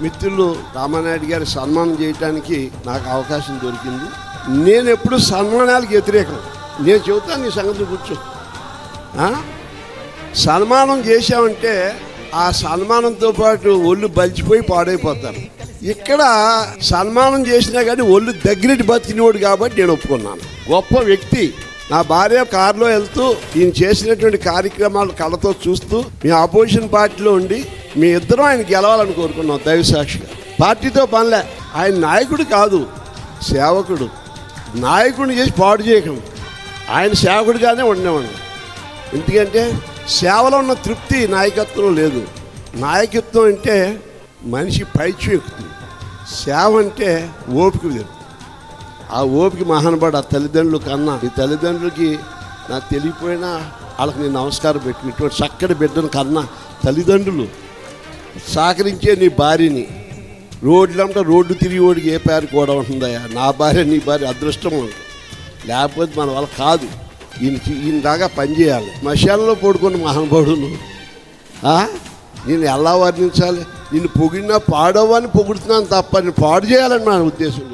మిత్రులు రామానాయుడు గారి సన్మానం చేయడానికి నాకు అవకాశం దొరికింది. నేను ఎప్పుడు సన్మానాలకు వ్యతిరేకం. నేను చెబుతాను నీ సంగతి కూర్చో. సన్మానం చేశామంటే ఆ సన్మానంతో పాటు ఒళ్ళు బలిచిపోయి పాడైపోతారు. ఇక్కడ సన్మానం చేసినా కానీ ఒళ్ళు దగ్గరికి బతికినోడు కాబట్టి నేను ఒప్పుకున్నాను. గొప్ప వ్యక్తి. నా భార్య కారులో వెళ్తూ ఈయన చేసినటువంటి కార్యక్రమాలు కళ్ళతో చూస్తూ మీ ఆపోజిషన్ పార్టీలో ఉండి మీ ఇద్దరం ఆయన గెలవాలని కోరుకున్నాం దైవసాక్షిగా పార్టీతో పనిలే. ఆయన నాయకుడు కాదు సేవకుడు. నాయకుడిని చేసి పాడు చేయకండి ఆయన సేవకుడిగానే ఉండేవాడిని. ఎందుకంటే సేవలో ఉన్న తృప్తి నాయకత్వం లేదు. నాయకత్వం అంటే మనిషి పైచి ఎక్కుతుంది సేవ అంటే ఓపిక లేదు. ఆ ఓపిక మహానుభాడు ఆ తల్లిదండ్రులు కన్నా ఈ తల్లిదండ్రులకి నాకు తెలియపోయినా వాళ్ళకి నేను నమస్కారం పెట్టిన ఇటువంటి చక్కటి బిడ్డను కన్నా తల్లిదండ్రులు సహకరించే నీ భార్యని. రోడ్లంటే రోడ్డు తిరిగి ఓడికి ఏ పేరు కూడా ఉంటుందయ్యా. నా భార్య నీ భార్య అదృష్టం ఉంటుంది లేకపోతే మన వల్ల కాదు. ఈయన ఈయన దాకా పనిచేయాలి మశాలలో పడుకున్న మహానుభావుడు నువ్వు నేను ఎలా వర్ణించాలి? నిన్ను పొగిడినా పాడవని పొగుడుతున్నాను తప్ప నేను పాడు చేయాలని నా ఉద్దేశం